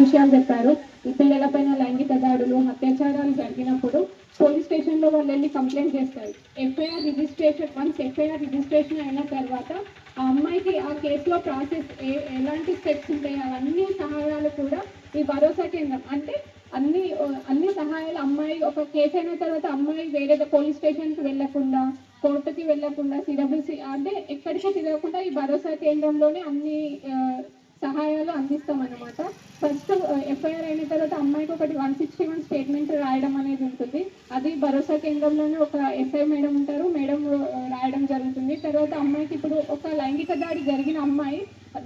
విషయాలు చెప్పారు. ఈ పిల్లలపైన లైంగిక దాడులు అత్యాచారాలు జరిగినప్పుడు పోలీస్ స్టేషన్లో వాళ్ళు వెళ్ళి కంప్లైంట్ చేస్తారు. FIR registration once FIR registration అయిన తర్వాత ఆ అమ్మాయికి ఆ కేసులో ప్రాసెస్ ఏ ఎలాంటి స్టెప్స్ ఉంటాయి? అవన్నీ సహాయాలు కూడా ఈ భరోసా కేంద్రం. అంటే అన్ని అన్ని అమ్మాయిలు అమ్మాయి ఒక కేసు అయిన తర్వాత అమ్మాయి వేరే పోలీస్ స్టేషన్కి వెళ్ళకుండా కోర్టుకి వెళ్ళకుండా సిడబ్ల్యూసి అంటే ఎక్కడికి తిరగకుండా ఈ భరోసా కేంద్రంలోనే అన్ని సహాయాలు అందిస్తాం అన్నమాట ఫస్ట్ ఎఫ్ఐఆర్ అయిన తర్వాత అమ్మాయికి ఒకటి వన్ సిక్స్టీ వన్ స్టేట్మెంట్ రాయడం అనేది ఉంటుంది. అది భరోసా కేంద్రంలోనే ఒక ఎస్ఐ మేడం ఉంటారు. మేడం రాయడం జరుగుతుంది. తర్వాత అమ్మాయికి ఇప్పుడు ఒక లైంగిక దాడి జరిగిన అమ్మాయి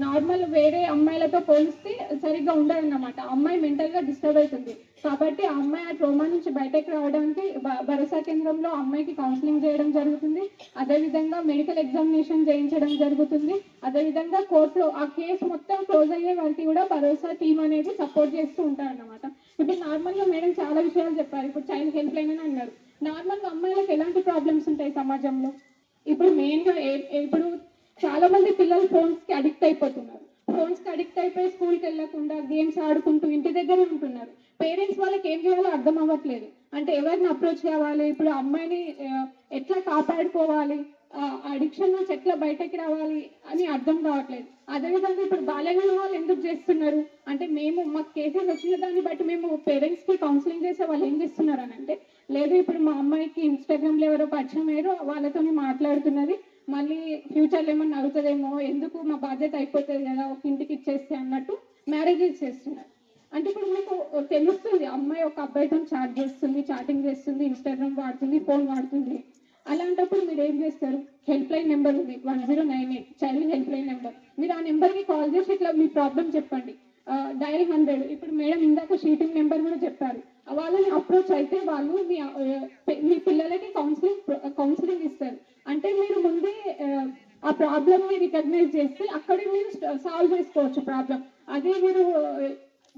నార్మల్ వేరే అమ్మాయిలతో పోలిస్తే సరిగ్గా ఉండదన్నమాట. అమ్మాయి మెంటల్గా డిస్టర్బ్ అవుతుంది. కాబట్టి ఆ అమ్మాయి ఆ ట్రోమా నుంచి బయటకు రావడానికి భరోసా కేంద్రంలో అమ్మాయికి కౌన్సిలింగ్ చేయడం జరుగుతుంది. అదేవిధంగా మెడికల్ ఎగ్జామినేషన్ చేయించడం జరుగుతుంది. అదేవిధంగా కోర్టులో ఆ కేసు మొత్తం క్లోజ్ అయ్యే వారికి కూడా భరోసా టీం అనేది సపోర్ట్ చేస్తూ ఉంటారు అనమాట ఇప్పుడు నార్మల్గా మేడం చాలా విషయాలు చెప్పారు. ఇప్పుడు చైల్డ్ హెల్ప్ లైన్ అని అన్నారు. నార్మల్గా అమ్మాయిలకు ఎలాంటి ప్రాబ్లమ్స్ ఉంటాయి సమాజంలో? ఇప్పుడు మెయిన్గా ఇప్పుడు చాలా మంది పిల్లలు ఫోన్స్కి అడిక్ట్ అయిపోతున్నారు. ఫోన్స్కి అడిక్ట్ అయిపోయి స్కూల్కి వెళ్ళకుండా గేమ్స్ ఆడుకుంటూ ఇంటి దగ్గరే ఉంటున్నారు. పేరెంట్స్ వాళ్ళకి ఏం చేయాలో అర్థం అవ్వట్లేదు. అంటే ఎవరిని అప్రోచ్ కావాలి? ఇప్పుడు అమ్మాయిని ఎట్లా కాపాడుకోవాలి? అడిక్షన్ నుంచి ఎట్లా బయటకి రావాలి అని అర్థం కావట్లేదు. అదేవిధంగా ఇప్పుడు బాల్యగల వాళ్ళు ఎందుకు చేస్తున్నారు? అంటే మేము మాకు కేసెస్ వచ్చిన దాన్ని బట్టి మేము పేరెంట్స్కి కౌన్సిలింగ్ చేసే వాళ్ళు ఏం చేస్తున్నారు అని అంటే లేదు ఇప్పుడు మా అమ్మాయికి ఇన్స్టాగ్రామ్లో ఎవరో పరిచయం అయ్యారో వాళ్ళతో మాట్లాడుతున్నది. మళ్ళీ ఫ్యూచర్లో ఏమన్నా అడుగుతుందేమో ఎందుకు మా బాధ్యత అయిపోతుంది కదా ఒక ఇంటికి ఇచ్చేస్తే అన్నట్టు మ్యారేజెస్ చేస్తున్నారు. అంటే ఇప్పుడు మీకు తెలుస్తుంది అమ్మాయి ఒక అబ్బాయితో చాట్ చేస్తుంది చాటింగ్ చేస్తుంది ఇన్స్టాగ్రామ్ వాడుతుంది ఫోన్ వాడుతుంది. అలాంటప్పుడు మీరు ఏం చేస్తారు? హెల్ప్ లైన్ నెంబర్ ఉంది one zero nine eight child helpline number మీరు ఆ నెంబర్కి కాల్ చేసి ఇట్లా మీ ప్రాబ్లం చెప్పండి. డైల్ హండ్రెడ్ ఇప్పుడు మేడం ఇందాక షీటింగ్ నెంబర్ కూడా చెప్పారు. వాళ్ళని అప్రోచ్ అయితే వాళ్ళు మీ మీ పిల్లలకి కౌన్సిలింగ్ కౌన్సిలింగ్ ఇస్తారు. అంటే మీరు ముందే ఆ, ప్రాబ్లమ్ని రికగ్నైజ్ చేస్తే అక్కడే మీరు సాల్వ్ చేసుకోవచ్చు ప్రాబ్లం అదే మీరు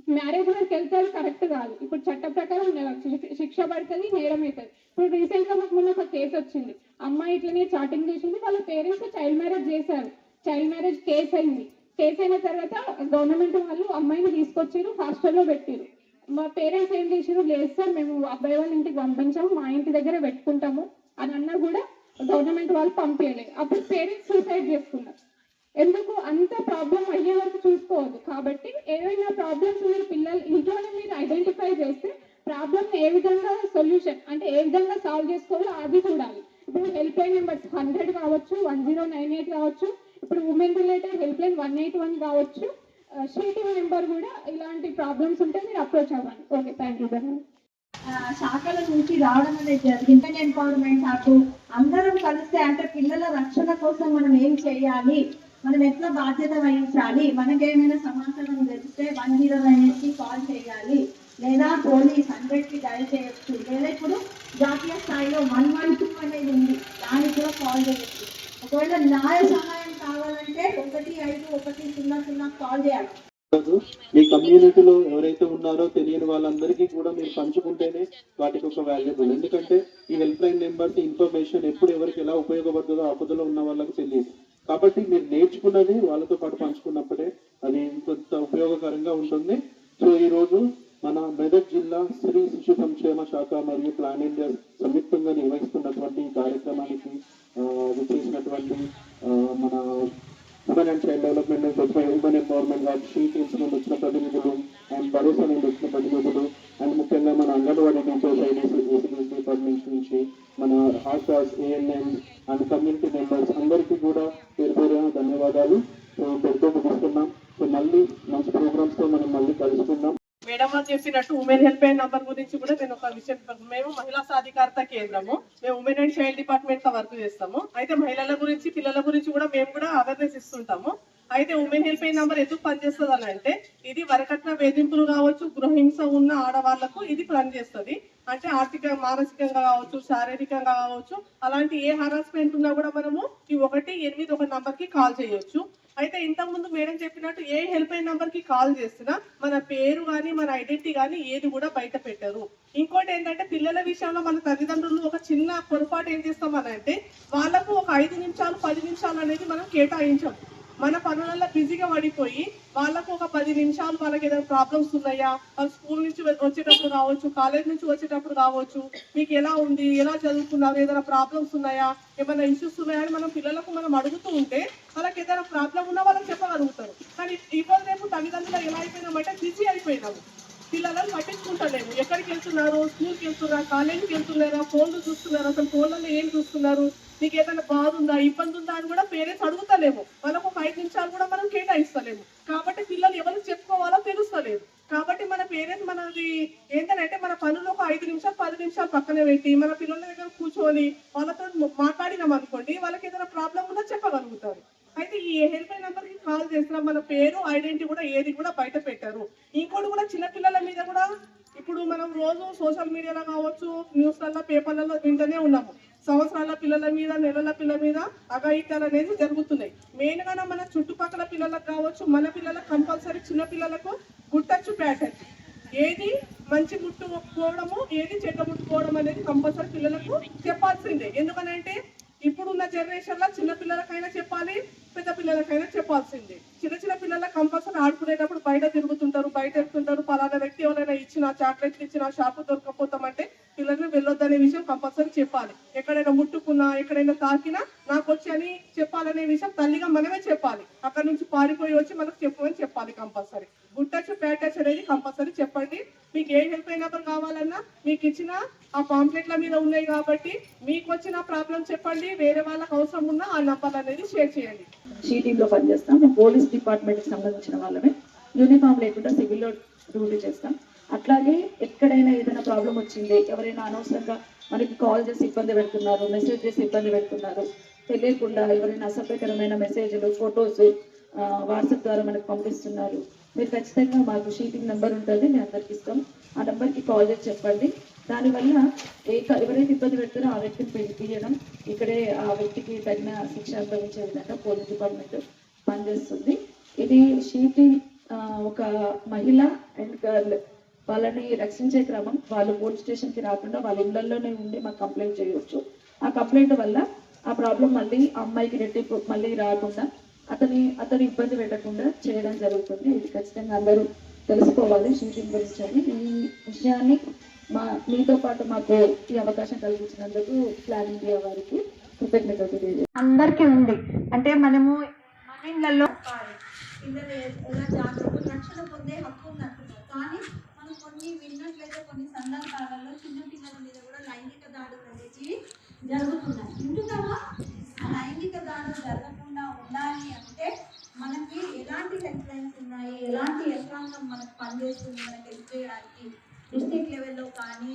మ్యారేజ్ వరకు వెళ్తే అది కరెక్ట్ కాదు. ఇప్పుడు చట్ట ప్రకారం శిక్ష- శిక్ష పడుతుంది నేరం అవుతుంది. ఇప్పుడు రీసెంట్గా మాకు మొన్న ఒక కేసు వచ్చింది. అమ్మాయి ఇట్లనే చాటింగ్ చేసింది వాళ్ళ పేరెంట్స్ చైల్డ్ మ్యారేజ్ చేశారు. చైల్డ్ మ్యారేజ్ కేసు అయింది. కేసు అయిన తర్వాత గవర్నమెంట్ వాళ్ళు అమ్మాయిని తీసుకొచ్చారు హాస్టల్లో పెట్టారు. మా పేరెంట్స్ ఏం చేసారు లేదు సార్ మేము అబ్బాయి వాళ్ళ ఇంటికి పంపించాము మా ఇంటి దగ్గర పెట్టుకుంటాము అని అన్నా కూడా గవర్నమెంట్ వాళ్ళు పంపించలేదు. అప్పుడు పేరెంట్స్ సూసైడ్ చేసుకున్నారు ఎందుకు? అంత ప్రాబ్లం అయ్యే వరకు చూసుకోవద్దు. కాబట్టి ఏవైనా ప్రాబ్లమ్స్ మీరు పిల్లలు ఇంట్లోనే మీరు ఐడెంటిఫై చేస్తే ప్రాబ్లమ్ ఏ విధంగా సొల్యూషన్ అంటే ఏ విధంగా సాల్వ్ చేసుకోవాలో అది చూడాలి. ఇప్పుడు హెల్ప్ లైన్ నెంబర్స్ హండ్రెడ్ కావచ్చు వన్ జీరో నైన్ ఎయిట్ కావచ్చు ఇప్పుడు women related helpline one eight one కావచ్చు షీటింగ్ నెంబర్ కూడా ఇలాంటి ప్రాబ్లమ్స్ ఉంటే మీరు అప్రోచ్ అవ్వండి. ఓకే థ్యాంక్ యూ ధన్యవాదాలు. శాఖల నుంచి రావడం అనేది జరిగింది ఎంపవర్మెంట్ నాకు అందరం కలిస్తే అంటే పిల్లల రక్షణ కోసం మనం ఏం చేయాలి? మనం ఎట్లా బాధ్యత వహించాలి మనకేమైనా సమాచారం తెలిస్తే వన్ జీరో నైన్కి కాల్ చేయాలి. లేదా పోలీస్ హండ్రెడ్కి డైల్ చేయొచ్చు. లేదా ఇప్పుడు జాతీయ స్థాయిలో వన్ వన్ టూ అనేది ఉంది. దానికి కూడా కాల్ చేయొచ్చు. ఒకవేళ న్యాయ సహాయం కావాలంటే ఒకటి ఐదు ఒకటి సున్నా సున్నా కాల్ చేయాలి. మీ కమ్యూనిటీలో ఎవరైతే ఉన్నారో తెలియని వాళ్ళందరికీ కూడా మీరు పంచుకుంటేనే వాటికి ఒక వాల్యుబుల్ ఎందుకంటే ఈ హెల్ప్ లైన్ నెంబర్స్ ఇన్ఫర్మేషన్ ఎప్పుడు ఎవరికి ఎలా ఉపయోగపడుతుందో ఆపదలో ఉన్న వాళ్ళకి తెలియదు. కాబట్టి మీరు నేర్చుకున్నది వాళ్ళతో పాటు పంచుకున్నప్పుడే అది ఇంకొంత ఉపయోగకరంగా ఉంటుంది. సో ఈ రోజు మన మెదక్ జిల్లా స్త్రీ శిశు సంక్షేమ శాఖ మరియు ప్లాన్ ఇండియా సంయుక్తంగా నిర్వహిస్తున్నటువంటి ఈ కార్యక్రమానికి చేసినటువంటి ఆ, మన ఉమెన్ అండ్ చైల్డ్ డెవలప్మెంట్ నుంచి వచ్చిన ఉమెన్ ఎంపవర్మెంట్ వారి షీ టీమ్స్ నుండి వచ్చిన ప్రతినిధులు అండ్ భరోసా నుండి వచ్చిన ప్రతినిధులు అండ్ ముఖ్యంగా మన అంగన్వాడీ టీచర్స్ ఐడీసీ డిపార్ట్మెంట్స్ నుంచి మన ఆశాస్ ఏఎన్ఎం అండ్ కమ్యూనిటీ మెంబర్స్ అందరికీ కూడా పేరు పేరున ధన్యవాదాలు. సో పెడుతూ ముగిస్తున్నాం సో మళ్ళీ మంచి ప్రోగ్రామ్స్తో మనం మళ్ళీ కలుసుకుందాం. మేడం చెప్పినట్టు ఉమెన్ హెల్ప్ లైన్ నంబర్ గురించి కూడా నేను ఒక విషయం మేము మహిళా సాధికారత కేంద్రము. మేము ఉమెన్ అండ్ చైల్డ్ డిపార్ట్మెంట్తో వర్క్ చేస్తాము. అయితే మహిళల గురించి పిల్లల గురించి కూడా మేము కూడా అవేర్నెస్ ఇస్తుంటాము. అయితే ఉమెన్ హెల్ప్ లైన్ నంబర్ ఎందుకు పనిచేస్తుంది అని అంటే ఇది వరకట్న వేధింపులు కావచ్చు గృహహింస ఉన్న ఆడవాళ్ళకు ఇది పనిచేస్తుంది. అంటే ఆర్థిక మానసికంగా కావచ్చు శారీరకంగా కావచ్చు అలాంటి ఏ హరాస్మెంట్ ఉన్నా కూడా మనము ఈ ఒకటి ఎనిమిది ఒక నంబర్కి కాల్ చేయొచ్చు. అయితే ఇంతకుముందు మేడం చెప్పినట్టు ఏ హెల్ప్ లైన్ నంబర్కి కాల్ చేసినా మన పేరు కానీ మన ఐడెంటిటీ కానీ ఏది కూడా బయట పెట్టరు. ఇంకోటి ఏంటంటే పిల్లల విషయంలో మన తల్లిదండ్రులు ఒక చిన్న పొరపాటు ఏం చేస్తామనంటే వాళ్ళకు ఒక ఐదు నిమిషాలు పది నిమిషాలు అనేది మనం కేటాయించాం. మన పనులలో బిజీగా పడిపోయి వాళ్ళకు ఒక పది నిమిషాలు వాళ్ళకి ఏదైనా ప్రాబ్లమ్స్ ఉన్నాయా? వాళ్ళు స్కూల్ నుంచి వచ్చేటప్పుడు కావచ్చు కాలేజ్ నుంచి వచ్చేటప్పుడు కావచ్చు మీకు ఎలా ఉంది? ఎలా చదువుకున్నారు? ఏదైనా ప్రాబ్లమ్స్ ఉన్నాయా? ఏమైనా ఇష్యూస్ ఉన్నాయా అని మనం పిల్లలకు మనం అడుగుతూ ఉంటే వాళ్ళకి ఏదైనా ప్రాబ్లం ఉన్నా వాళ్ళకి చెప్పగలుగుతారు. కానీ ఇవాళ రేపు తల్లిదండ్రులు ఎలా అయిపోయినామంటే బిజీ అయిపోయినాము పిల్లలను పట్టించుకుంటలేము. ఎక్కడికి వెళ్తున్నారు? స్కూల్కి వెళ్తున్నారా? కాలేజీకి వెళ్తున్నారా? ఫోన్లు చూస్తున్నారా? అసలు ఫోన్లలో ఏం చూస్తున్నారు? నీకు ఏదైనా బాధ ఉందా ఇబ్బంది ఉందా అని కూడా పేరెంట్స్ అడుగుతలేము. వాళ్ళకు ఒక ఐదు నిమిషాలు కూడా మనం కేటాయిస్తలేము. కాబట్టి పిల్లలు ఎవరికి చెప్పుకోవాలో తెలుస్తలేదు. కాబట్టి మన పేరెంట్స్ మనది ఏంటంటే మన పనులు ఒక ఐదు నిమిషాలు పది నిమిషాలు పక్కన పెట్టి మన పిల్లల దగ్గర కూర్చొని వాళ్ళతో మాట్లాడినాం అనుకోండి వాళ్ళకి ఏదైనా ప్రాబ్లం ఉందో చెప్పగలుగుతారు. అయితే ఈ హెల్ప్లైన్ నెంబర్కి కాల్ చేసిన మన పేరు ఐడెంటిటీ కూడా ఏది కూడా బయట పెట్టారు. ఇంకోటి కూడా చిన్న పిల్లల మీద కూడా ఇప్పుడు మనం రోజు సోషల్ మీడియాలో కావచ్చు న్యూస్లలో పేపర్లలో వింటూనే ఉన్నాము. సంవత్సరాల పిల్లల మీద నెలల పిల్లల మీద అఘాయిత్యాలు అనేది జరుగుతున్నాయి. మెయిన్గా మన చుట్టుపక్కల పిల్లలకు కావచ్చు మన పిల్లలకు కంపల్సరీ చిన్న పిల్లలకు గుట్టచ్చు ప్యాటర్న్ ఏది మంచి ముట్టుకోవడము ఏది చెడ్డ ముట్టుకోవడం అనేది కంపల్సరీ పిల్లలకు చెప్పాల్సిందే. ఎందుకనంటే ఇప్పుడున్న జనరేషన్లో చిన్న పిల్లలకైనా చెప్పాలి పెద్ద పిల్లలకైనా చెప్పాల్సిందే. చిన్న చిన్న పిల్లలకు కంపల్సరీ ఆడుకునేటప్పుడు బయట తిరుగుతుంటారు బయట వెళ్తుంటారు పలానా వ్యక్తి ఎవరైనా ఇచ్చిన చాక్లెట్లు ఇచ్చిన షాపు దొరకపోతామంటే పిల్లల్ని వెళ్ళొద్దనే విషయం కంపల్సరీ చెప్పాలి. ఎక్కడైనా ముట్టుకున్నా ఎక్కడైనా తాకినా నాకు వచ్చి అని చెప్పాలనే విషయం తల్లిగా మనమే చెప్పాలి. అక్కడ నుంచి పారిపోయి వచ్చి మనకు చెప్పమని చెప్పాలి compulsory. Good touch bad touch అనేది కంపల్సరీ చెప్పండి. మీకు ఏ హెల్ప్ అయినప్పుడు కావాలన్నా మీకు ఇచ్చిన ఆ పాంప్లెట్ల మీద ఉన్నాయి కాబట్టి మీకు వచ్చిన ప్రాబ్లం చెప్పండి. వేరే వాళ్ళకి అవసరం ఉన్నా ఆ నంబర్ అనేది షేర్ చేయండి. షీ టీంలో పనిచేస్తాం. మేము పోలీస్ డిపార్ట్మెంట్కి సంబంధించిన వాళ్ళమే. యూనిఫామ్ లేకుండా సివిల్లో డ్యూటీ చేస్తాం. అట్లాగే ఎక్కడైనా ఏదైనా ప్రాబ్లం వచ్చింది ఎవరైనా అనవసరంగా మనకి కాల్ చేసి ఇబ్బంది పెడుతున్నారు మెసేజ్ చేసి ఇబ్బంది పెడుతున్నారు తెలియకుండా ఎవరైనా అసభ్యకరమైన మెసేజ్లు ఫొటోస్ వాట్సాప్ ద్వారా మనకు పంపిస్తున్నారు మీరు ఖచ్చితంగా మాకు షీటింగ్ నెంబర్ ఉంటుంది మేము అందరికి ఇస్తాం. ఆ నెంబర్కి కాల్ చేసి చెప్పండి. దానివల్ల ఏ ఎవరైతే ఇబ్బంది పెడతారో ఆ వ్యక్తిని పిలి- తీయడం ఇక్కడే ఆ వ్యక్తికి తగిన శిక్ష అనుభవించే విధంగా పోలీస్ డిపార్ట్మెంట్ పనిచేస్తుంది. ఇది షీటింగ్ ఒక మహిళ అండ్ గర్ల్ వాళ్ళని రక్షించే క్రమం వాళ్ళు పోలీస్ స్టేషన్కి రాకుండా వాళ్ళ ఇళ్ళలోనే ఉండి మాకు కంప్లైంట్ చేయవచ్చు ఆ కంప్లైంట్ వల్ల ఆ ప్రాబ్లం మళ్ళీ అమ్మాయికి రెట్టింపు మళ్ళీ రాకుండా అతని అతను ఇబ్బంది పెట్టకుండా చేయడం జరుగుతుంది. ఇది ఖచ్చితంగా అందరూ తెలుసుకోవాలి షూటింగ్ గురించి అని ఈ విషయాన్ని మా మీతో పాటు మాకు ఈ అవకాశం కల్పించినందుకు ప్లాన్ ఇండియా వారికి కృతజ్ఞతలు తెలియజేస్తాను అందరికీ ఉంది. అంటే మనము మన ఇళ్ళల్లో ఎలా జాగ్రత్త రక్షణ పొందే హక్కు ఉంది కానీ మనం కొన్ని విన్నట్లయితే కొన్ని సందర్భాలలో చిన్న పిల్లల మీద కూడా లైంగిక దాడులు అనేవి జరుగుతున్నాయి. ఎందుకమ్మా? ఆ లైంగిక దాడులు జరగకుండా ఉండాలి అంటే మనకి ఎలాంటి హెల్ప్ లైన్స్ ఉన్నాయి? ఎలాంటి యంత్రాంగం మనకు పనిచేస్తుంది? మనకి హెల్ప్ చేయడానికి డిస్ట్రిక్ట్ లెవెల్లో కానీ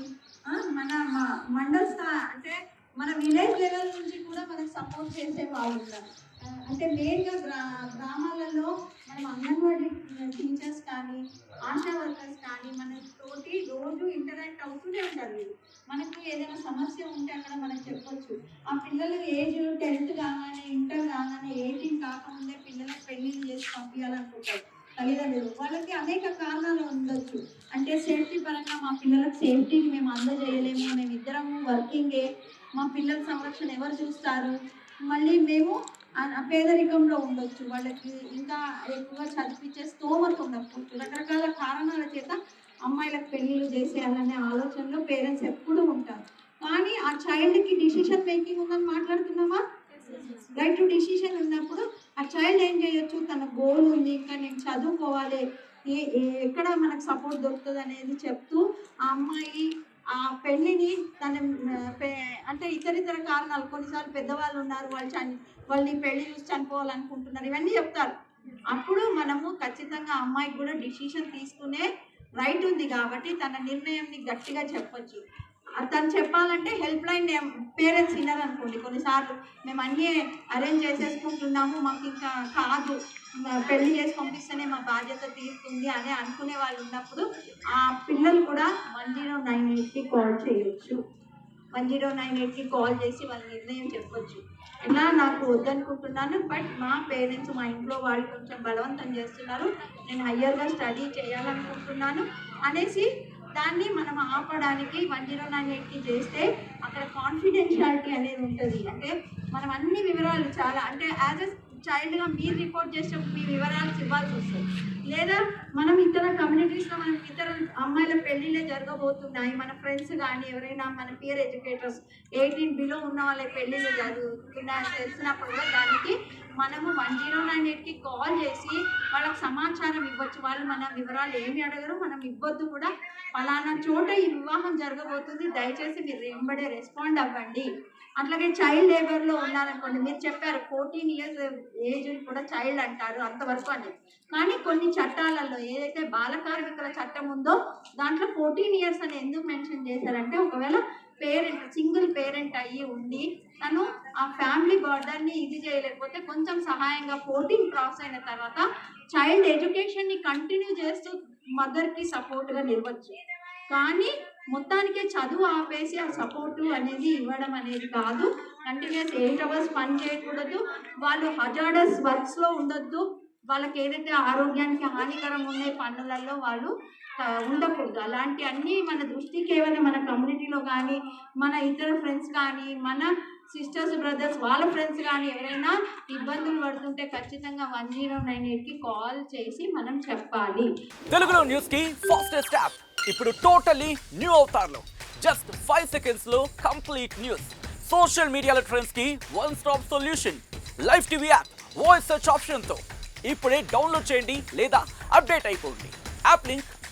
మన మ- మండల్ స్థా అంటే మన విలేజ్ లెవెల్ నుంచి కూడా మనకు సపోర్ట్ చేసే వాళ్ళు ఉన్నారు. అంటే మెయిన్గా గ్రా గ్రామాలలో మనం అంగన్వాడీ టీచర్స్ కానీ ఆశా వర్కర్స్ కానీ మన తోటి రోజు ఇంటరాక్ట్ అవుతూనే ఉంటారు వీళ్ళు. మనకు ఏదైనా సమస్య ఉంటే అక్కడ మనం చెప్పొచ్చు. ఆ పిల్లలు ఏజ్ టెన్త్ కాగానే ఇంటర్ కాగానే ఎయిటీన్ కాకముందే పిల్లలకు పెళ్ళిళ్ళు చేసి పంపించాలనుకుంటారు తల్లిదండ్రులు. వాళ్ళకి అనేక కారణాలు ఉండొచ్చు. అంటే సేఫ్టీ పరంగా మా పిల్లలకు సేఫ్టీని మేము అందజేయలేము. మేము ఇద్దరము వర్కింగే. మా పిల్లల సంరక్షణ ఎవరు చూస్తారు? మళ్ళీ మేము పేదరికంలో ఉండొచ్చు. వాళ్ళకి ఇంకా ఎక్కువ చదివించే స్తోమత ఉండకపోవచ్చు రకరకాల కారణాల చేత అమ్మాయిలకు పెళ్ళిళ్ళు చేసేయాలనే ఆలోచనలో పేరెంట్స్ ఎప్పుడూ ఉంటారు. కానీ ఆ చైల్డ్కి డిసిషన్ మేకింగ్ ఉందని మాట్లాడుతున్నామా? రైట్ టు డిసిషన్ ఉన్నప్పుడు ఆ చైల్డ్ ఏం చేయొచ్చు? తన గోల్ ఉంది ఇంకా నేను చదువుకోవాలి. ఏ- ఎక్కడ మనకు సపోర్ట్ దొరుకుతుంది అనేది చెప్తూ ఆ అమ్మాయి ఆ పెళ్ళిని తన పె- అంటే ఇతర ఇతర కారణాలు కొన్నిసార్లు పెద్దవాళ్ళు ఉన్నారు వాళ్ళు చని వాళ్ళని పెళ్ళి చూసి చనిపోవాలనుకుంటున్నారు ఇవన్నీ చెప్తారు. అప్పుడు మనము ఖచ్చితంగా అమ్మాయికి కూడా డిసిషన్ తీసుకునే రైట్ ఉంది కాబట్టి తన నిర్ణయంని గట్టిగా చెప్పొచ్చు. తను చెప్పాలంటే హెల్ప్ లైన్ పేరెంట్స్ వినరు అనుకోండి. కొన్నిసార్లు మేము అన్నీ అరేంజ్ చేసేసుకుంటున్నాము మాకు ఇంకా కాదు. పెళ్ళి చేసి పంపిస్తేనే మా బాధ్యత తీరుతుంది అని అనుకునే వాళ్ళు ఉన్నప్పుడు ఆ పిల్లలు కూడా వన్ జీరో నైన్ ఎయిట్కి కాల్ చేయొచ్చు. వన్ జీరో నైన్ ఎయిట్కి కాల్ చేసి వాళ్ళ నిర్ణయం చెప్పొచ్చు. ఇలా నాకు వద్దనుకుంటున్నాను బట్ మా పేరెంట్స్ మా ఇంట్లో వాళ్ళు కొంచెం బలవంతం చేస్తున్నారు. నేను హయ్యర్గా స్టడీ చేయాలనుకుంటున్నాను అనేసి దాన్ని మనం ఆపడానికి వన్ జీరో నైన్ ఎయిట్కి చేస్తే అక్కడ కాన్ఫిడెన్షియాలిటీ అనేది ఉంటుంది. అంటే మనం అన్ని వివరాలు చాలా అంటే యాజ్ అ చైల్డ్గా మీరు రిపోర్ట్ చేసే మీ వివరాలు ఇవ్వాల్సి వస్తుంది. లేదా మనం ఇతర కమ్యూనిటీస్లో మనం ఇతర అమ్మాయిల పెళ్ళిళ్ళే జరగబోతున్నాయి. మన ఫ్రెండ్స్ కానీ ఎవరైనా మన పియర్ ఎడ్యుకేటర్స్ ఎయిటీన్ బిలో ఉన్న వాళ్ళ పెళ్ళిళ్ళు జరుగుతున్నాయని తెలిసినప్పుడు కూడా దానికి మనము వన్ జీరో నైన్ ఎయిట్కి కాల్ చేసి వాళ్ళకి సమాచారం ఇవ్వచ్చు. వాళ్ళు మన వివరాలు ఏమి అడగరు మనం ఇవ్వద్దు కూడా. ఫలానా చోట ఈ వివాహం జరగబోతుంది. దయచేసి మీరు వెంబడే రెస్పాండ్ అవ్వండి. అట్లాగే చైల్డ్ లేబర్లో ఉన్నారనుకోండి మీరు చెప్పారు ఫోర్టీన్ ఇయర్స్ ఏజ్ కూడా చైల్డ్ అంటారు అంతవరకు అని. కానీ కొన్ని చట్టాలలో ఏదైతే బాల కార్మికుల చట్టం ఉందో దాంట్లో ఫోర్టీన్ ఇయర్స్ అని ఎందుకు మెన్షన్ చేశారంటే ఒకవేళ పేరెంట్ సింగిల్ పేరెంట్ అయ్యి ఉండి తను ఆ ఫ్యామిలీ బర్డర్ని ఇది చేయలేకపోతే కొంచెం సహాయంగా ఫోర్టీన్ క్రాస్ అయిన తర్వాత చైల్డ్ ఎడ్యుకేషన్ని కంటిన్యూ చేస్తూ మదర్కి సపోర్ట్గా నిలవచ్చు. కానీ మొత్తానికే చదువు ఆపేసి ఆ సపోర్టు అనేది ఇవ్వడం అనేది కాదు. కంటిన్యూస్ ఎయిట్ అవర్స్ పని చేయకూడదు. వాళ్ళు హజార్డస్ వర్క్స్లో ఉండొద్దు. వాళ్ళకి ఏదైతే ఆరోగ్యానికి హానికరం ఉండే పనులలో వాళ్ళు ఉండకూడదు. అలాంటి అన్నీ మన దృష్టి కేవలం మన కమ్యూనిటీలో కానీ మన ఇతర ఫ్రెండ్స్ కానీ మన సిస్టర్స్ బ్రదర్స్ వాళ్ళ ఫ్రెండ్స్ కానీ ఎవరైనా ఇబ్బందులు పడుతుంటే ఖచ్చితంగా వన్ జీరో నైన్ ఎయిట్కి కాల్ చేసి మనం చెప్పాలి. తెలుగులో న్యూస్కి ఫాస్టెస్ట్ యాప్. ఇప్పుడు టోటలీ న్యూ అవుతారులో. జస్ట్ ఫైవ్ సెకండ్స్లో కంప్లీట్ న్యూస్. సోషల్ మీడియాలో ట్రెండ్స్కి one stop solution. Live TV app voice search ఆప్షన్తో. ఇప్పుడే డౌన్లోడ్ చేయండి లేదా అప్డేట్ అయిపోండి. App link